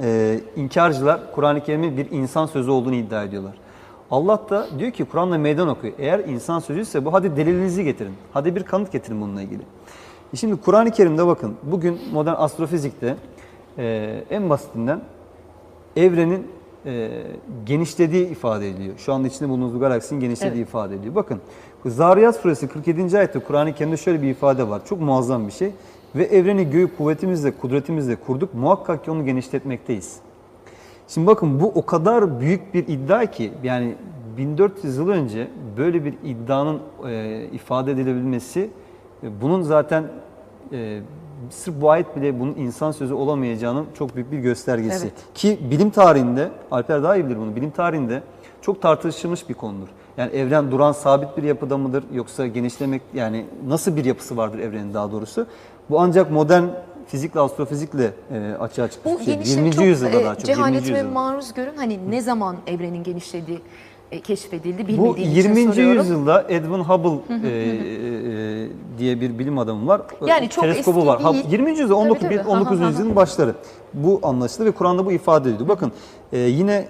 e, inkarcılar Kur'an-ı Kerim'in bir insan sözü olduğunu iddia ediyorlar. Allah da diyor ki Kur'an'la meydan okuyor. Eğer insan sözüyse bu hadi delilinizi getirin. Hadi bir kanıt getirin bununla ilgili. E Şimdi Kur'an-ı Kerim'de bakın bugün modern astrofizikte e, en basitinden evrenin e, genişlediği ifade ediliyor. Şu anda içinde bulunduğumuz galaksinin genişlediği Evet. ifade ediyor. Bakın Zariyat suresi 47. ayette Kur'an-ı Kerim'de şöyle bir ifade var. Çok muazzam bir şey. Ve evreni göğü kuvvetimizle, kudretimizle kurduk. Muhakkak ki onu genişletmekteyiz. Şimdi bakın bu o kadar büyük bir iddia ki yani 1400 yıl önce böyle bir iddianın e, ifade edilebilmesi e, bunun zaten e, sırf bu ayet bile bunun insan sözü olamayacağının çok büyük bir göstergesi. Evet. Ki bilim tarihinde, Alper daha iyi bilir bunu, bilim tarihinde çok tartışılmış bir konudur. Yani evren duran sabit bir yapıda mıdır yoksa genişlemek yani nasıl bir yapısı vardır evrenin daha doğrusu? Bu ancak modern fizikle, astrofizikle e, açığa çıkmış Bu bir şey. genişlik 20. çok yüzyılda e, daha çok. 20. cehaletime maruz görün. Hani ne zaman evrenin genişlediği e, keşfedildi Bu bilmediğim 20. için soruyorum. yüzyılda Edwin Hubble e, e, diye bir bilim adamı var. Yani çok Teleskobu eski var. Değil. 20. yüzyılda 19. Tabii, tabii. 19. Ha, ha, ha. yüzyılın başları. Bu anlaşıldı ve Kur'an'da bu ifade ediliyor. Bakın e, yine